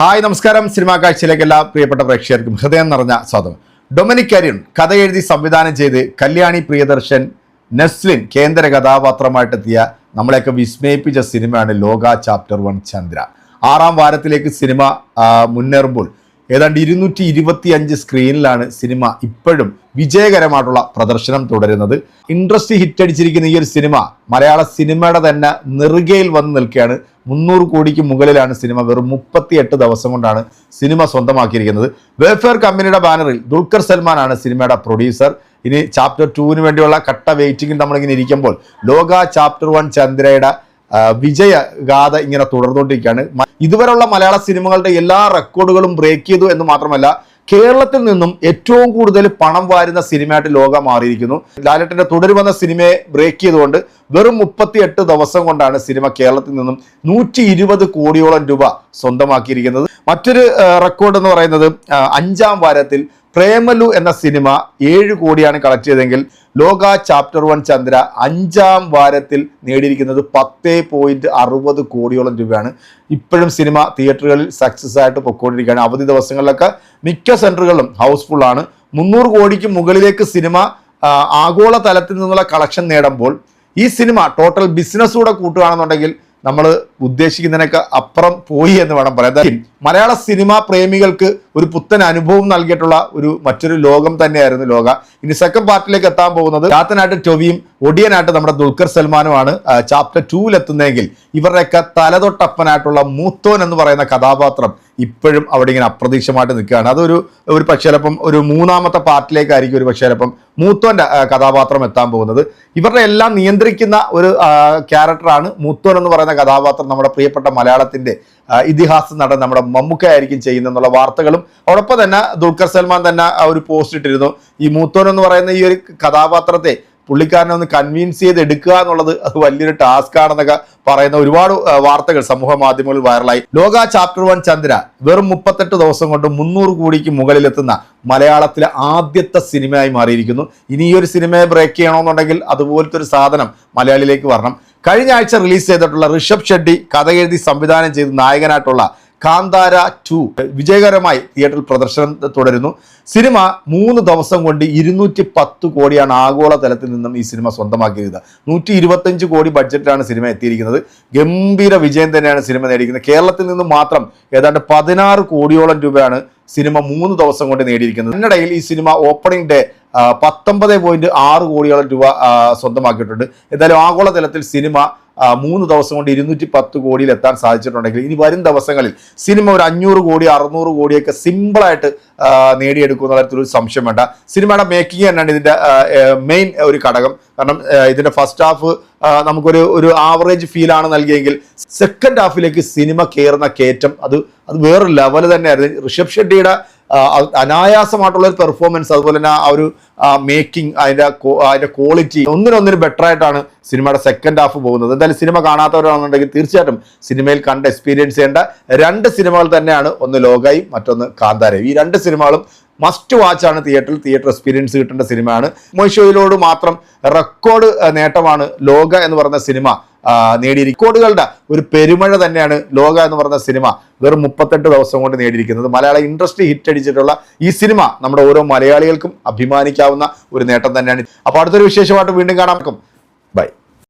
Hi നമസ്കാരം. Cinema കാഴ്ചയിലേക്ക് എല്ലാ പ്രിയപ്പെട്ട പ്രേക്ഷകർക്കും ഹൃദയം നിറഞ്ഞ സ്വാഗതം. ഡൊമിനിക് അരുൺ കഥ എഴുതി സംവിധാനം ചെയ്ത് കല്യാണി പ്രിയദർശൻ നെസ്ലിൻ കേന്ദ്ര കഥാപാത്രമായിട്ടെത്തിയ നമ്മളെയൊക്കെ വിസ്മയിപ്പിച്ച സിനിമയാണ് ലോക ചാപ്റ്റർ വൺ ചന്ദ്ര. ആറാം വാരത്തിലേക്ക് സിനിമ മുന്നേറുമ്പോൾ ഏതാണ്ട് ഇരുന്നൂറ്റി ഇരുപത്തി അഞ്ച് സ്ക്രീനിലാണ് സിനിമ ഇപ്പോഴും വിജയകരമായിട്ടുള്ള പ്രദർശനം തുടരുന്നത്. ഇൻട്രസ്റ്റ് ഹിറ്റ് അടിച്ചിരിക്കുന്ന ഈ ഒരു സിനിമ മലയാള സിനിമയുടെ തന്നെ നെറുകയിൽ വന്ന് നിൽക്കുകയാണ്. മുന്നൂറ് കോടിക്ക് മുകളിലാണ് സിനിമ. വെറും മുപ്പത്തി എട്ട് ദിവസം കൊണ്ടാണ് സിനിമ സ്വന്തമാക്കിയിരിക്കുന്നത്. വെൽഫെയർ കമ്പനിയുടെ ബാനറിൽ ദുൽഖർ സൽമാനാണ് സിനിമയുടെ പ്രൊഡ്യൂസർ. ഇനി ചാപ്റ്റർ ടൂവിന് വേണ്ടിയുള്ള കട്ട വെയിറ്റിംഗിൽ നമ്മളിങ്ങനെ ഇരിക്കുമ്പോൾ ലോക ചാപ്റ്റർ വൺ ചന്ദ്രയുടെ വിജയഗാഥ ഇങ്ങനെ തുടർന്നുകൊണ്ടിരിക്കുകയാണ്. ഇതുവരെയുള്ള മലയാള സിനിമകളുടെ എല്ലാ റെക്കോർഡുകളും ബ്രേക്ക് ചെയ്തു എന്ന് മാത്രമല്ല കേരളത്തിൽ നിന്നും ഏറ്റവും കൂടുതൽ പണം വാരുന്ന സിനിമയായിട്ട് ലോകം മാറിയിരിക്കുന്നു. ലാലേട്ടന്റെ തുടരുമെന്ന സിനിമയെ ബ്രേക്ക് ചെയ്തുകൊണ്ട് വെറും മുപ്പത്തി എട്ട് ദിവസം കൊണ്ടാണ് സിനിമ കേരളത്തിൽ നിന്നും നൂറ്റി ഇരുപത് കോടിയോളം രൂപ സ്വന്തമാക്കിയിരിക്കുന്നത്. മറ്റൊരു റെക്കോർഡ് എന്ന് പറയുന്നത് അഞ്ചാം വാരത്തിൽ പ്രേമലു എന്ന സിനിമ ഏഴ് കോടിയാണ് കളക്ട് ചെയ്തതെങ്കിൽ ലോക ചാപ്റ്റർ വൺ ചന്ദ്ര അഞ്ചാം വാരത്തിൽ നേടിയിരിക്കുന്നത് പത്ത് പോയിന്റ് അറുപത് കോടിയോളം രൂപയാണ്. ഇപ്പോഴും സിനിമ തിയേറ്ററുകളിൽ സക്സസ് ആയിട്ട് പൊക്കോണ്ടിരിക്കുകയാണ്. അവധി ദിവസങ്ങളിലൊക്കെ മിക്ക സെന്ററുകളിലും ഹൗസ്ഫുൾ ആണ്. മുന്നൂറ് കോടിക്ക് മുകളിലേക്ക് സിനിമ ആഗോള തലത്തിൽ നിന്നുള്ള കളക്ഷൻ നേടുമ്പോൾ ഈ സിനിമ ടോട്ടൽ ബിസിനസ് കൂടെ കൂട്ടുകയാണെന്നുണ്ടെങ്കിൽ നമ്മൾ ഉദ്ദേശിക്കുന്നതിനൊക്കെ അപ്പുറം പോയി എന്ന് വേണം പറയാം. മലയാള സിനിമാ പ്രേമികൾക്ക് ഒരു പുത്തൻ അനുഭവം നൽകിയിട്ടുള്ള ഒരു മറ്റൊരു ലോകം തന്നെയായിരുന്നു ലോക. ഇനി സെക്കൻഡ് പാർട്ടിലേക്ക് എത്താൻ പോകുന്നത് ചാത്തനായിട്ട് ടൊവിയും ഒടിയനായിട്ട് നമ്മുടെ ദുൽഖർ സൽമാനുമാണ്. ചാപ്റ്റർ ടൂവിൽ എത്തുന്നതെങ്കിൽ ഇവരുടെയൊക്കെ തലതൊട്ടപ്പനായിട്ടുള്ള മൂത്തോൻ എന്ന് പറയുന്ന കഥാപാത്രം ഇപ്പോഴും അവിടെ ഇങ്ങനെ അപ്രതീക്ഷമായിട്ട് നിൽക്കുകയാണ്. അതൊരു ഒരു പക്ഷേ ചിലപ്പം ഒരു മൂന്നാമത്തെ പാർട്ടിലേക്കായിരിക്കും ഒരു പക്ഷേ ചിലപ്പം മൂത്തോന്റെ കഥാപാത്രം എത്താൻ പോകുന്നത്. ഇവരുടെ എല്ലാം നിയന്ത്രിക്കുന്ന ഒരു ക്യാരക്ടറാണ് മൂത്തോൻ എന്ന് പറയുന്ന കഥാപാത്രം നമ്മുടെ പ്രിയപ്പെട്ട മലയാളത്തിന്റെ ഇതിഹാസ നടൻ നമ്മുടെ മമ്മൂക്ക ആയിരിക്കും ചെയ്യുന്നെന്നുള്ള വാർത്തകളും. അതോടൊപ്പം തന്നെ ദുൽഖർ സൽമാൻ തന്നെ ഒരു പോസ്റ്റ് ഇട്ടിരുന്നു ഈ മൂത്തോൻ എന്ന് പറയുന്ന ഈ ഒരു കഥാപാത്രത്തെ പുള്ളിക്കാരനെ ഒന്ന് കൺവിൻസ് ചെയ്ത് എടുക്കുക എന്നുള്ളത് അത് വലിയൊരു ടാസ്ക് ആണെന്നൊക്കെ പറയുന്ന ഒരുപാട് വാർത്തകൾ സമൂഹ മാധ്യമങ്ങളിൽ വൈറലായി ലോക ചാപ്റ്റർ വൺ ചന്ദ്ര വെറും മുപ്പത്തെട്ട് ദിവസം കൊണ്ട് മുന്നൂറ് കോടിക്ക് മുകളിലെത്തുന്ന മലയാളത്തിലെ ആദ്യത്തെ സിനിമയായി മാറിയിരിക്കുന്നു. ഇനി ഈ ഒരു സിനിമയെ ബ്രേക്ക് ചെയ്യണമെന്നുണ്ടെങ്കിൽ അതുപോലത്തെ ഒരു സാധനം മലയാളിയിലേക്ക് വരണം. കഴിഞ്ഞ ആഴ്ച റിലീസ് ചെയ്തിട്ടുള്ള ഋഷഭ് ഷെഡ്ഡി കഥ എഴുതി സംവിധാനം ചെയ്ത് നായകനായിട്ടുള്ള കാന്താര ടു. വിജയകരമായി തിയേറ്ററിൽ പ്രദർശനം തുടരുന്നു. സിനിമ മൂന്ന് ദിവസം കൊണ്ട് ഇരുന്നൂറ്റി പത്ത് കോടിയാണ് ആഗോള തലത്തിൽ നിന്നും ഈ സിനിമ സ്വന്തമാക്കിയത്. നൂറ്റി ഇരുപത്തഞ്ച് കോടി ബഡ്ജറ്റിലാണ് സിനിമ എത്തിയിരിക്കുന്നത്. ഗംഭീര വിജയം തന്നെയാണ് സിനിമ നേടിയിരിക്കുന്നത്. കേരളത്തിൽ നിന്നും മാത്രം ഏതാണ്ട് പതിനാറ് കോടിയോളം രൂപയാണ് സിനിമ മൂന്ന് ദിവസം കൊണ്ട് നേടിയിരിക്കുന്നത്. അതിനിടയിൽ ഈ സിനിമ ഓപ്പണിംഗ് ഡേ പത്തൊമ്പത് പോയിന്റ് ആറ് കോടിയോളം രൂപ സ്വന്തമാക്കിയിട്ടുണ്ട്. എന്തായാലും ആഗോള തലത്തിൽ സിനിമ മൂന്ന് ദിവസം കൊണ്ട് ഇരുന്നൂറ്റി പത്ത് കോടിയിൽ എത്താൻ സാധിച്ചിട്ടുണ്ടെങ്കിൽ ഇനി വരും ദിവസങ്ങളിൽ സിനിമ ഒരു അഞ്ഞൂറ് കോടി അറുന്നൂറ് കോടിയൊക്കെ സിമ്പിളായിട്ട് നേടിയെടുക്കുന്ന തരത്തിലൊരു സംശയം വേണ്ട. സിനിമയുടെ മേക്കിംഗ് തന്നെയാണ് ഇതിന്റെ മെയിൻ ഒരു ഘടകം. കാരണം ഇതിന്റെ ഫസ്റ്റ് ഹാഫ് നമുക്കൊരു ഒരു ആവറേജ് ഫീലാണ് നൽകിയെങ്കിൽ സെക്കൻഡ് ഹാഫിലേക്ക് സിനിമ കയറുന്ന കയറ്റം അത് അത് വേറൊരു ലെവൽ തന്നെയായിരുന്നു. ഋഷഭ് ഷെട്ടിയുടെ അനായാസമായിട്ടുള്ള ഒരു പെർഫോമൻസ് അതുപോലെ തന്നെ ആ ഒരു മേക്കിംഗ് അതിന്റെ അതിന്റെ ക്വാളിറ്റി ഒന്നിനൊന്നിന് ബെറ്റർ ആയിട്ടാണ് സിനിമയുടെ സെക്കൻഡ് ഹാഫ് പോകുന്നത്. എന്തായാലും സിനിമ കാണാത്തവരാണെന്നുണ്ടെങ്കിൽ തീർച്ചയായിട്ടും സിനിമയിൽ കണ്ട് എക്സ്പീരിയൻസ് ചെയ്യേണ്ട രണ്ട് സിനിമകൾ തന്നെയാണ്. ഒന്ന് ലോകായും മറ്റൊന്ന് കാന്താരയും. ഈ രണ്ട് സിനിമകളും മസ്റ്റ് വാച്ച് ആണ് തിയേറ്ററിൽ തിയേറ്റർ എക്സ്പീരിയൻസ് കിട്ടേണ്ട സിനിമയാണ് മൊയ്ഷോയിലോട് മാത്രം റെക്കോർഡ് നേട്ടമാണ് ലോക എന്ന് പറയുന്ന സിനിമ നേടിയ റെക്കോർഡുകളുടെ ഒരു പെരുമഴ തന്നെയാണ് ലോക എന്ന് പറഞ്ഞ സിനിമ. വെറും മുപ്പത്തെട്ട് ദിവസം കൊണ്ട് നേടിയിരിക്കുന്നത്. മലയാള ഇൻഡസ്ട്രി ഹിറ്റ് അടിച്ചിട്ടുള്ള ഈ സിനിമ നമ്മുടെ ഓരോ മലയാളികൾക്കും അഭിമാനിക്കാവുന്ന ഒരു നേട്ടം തന്നെയാണ്. അപ്പോൾ അടുത്തൊരു വിശേഷമായിട്ട് വീണ്ടും കാണാം. ബൈ.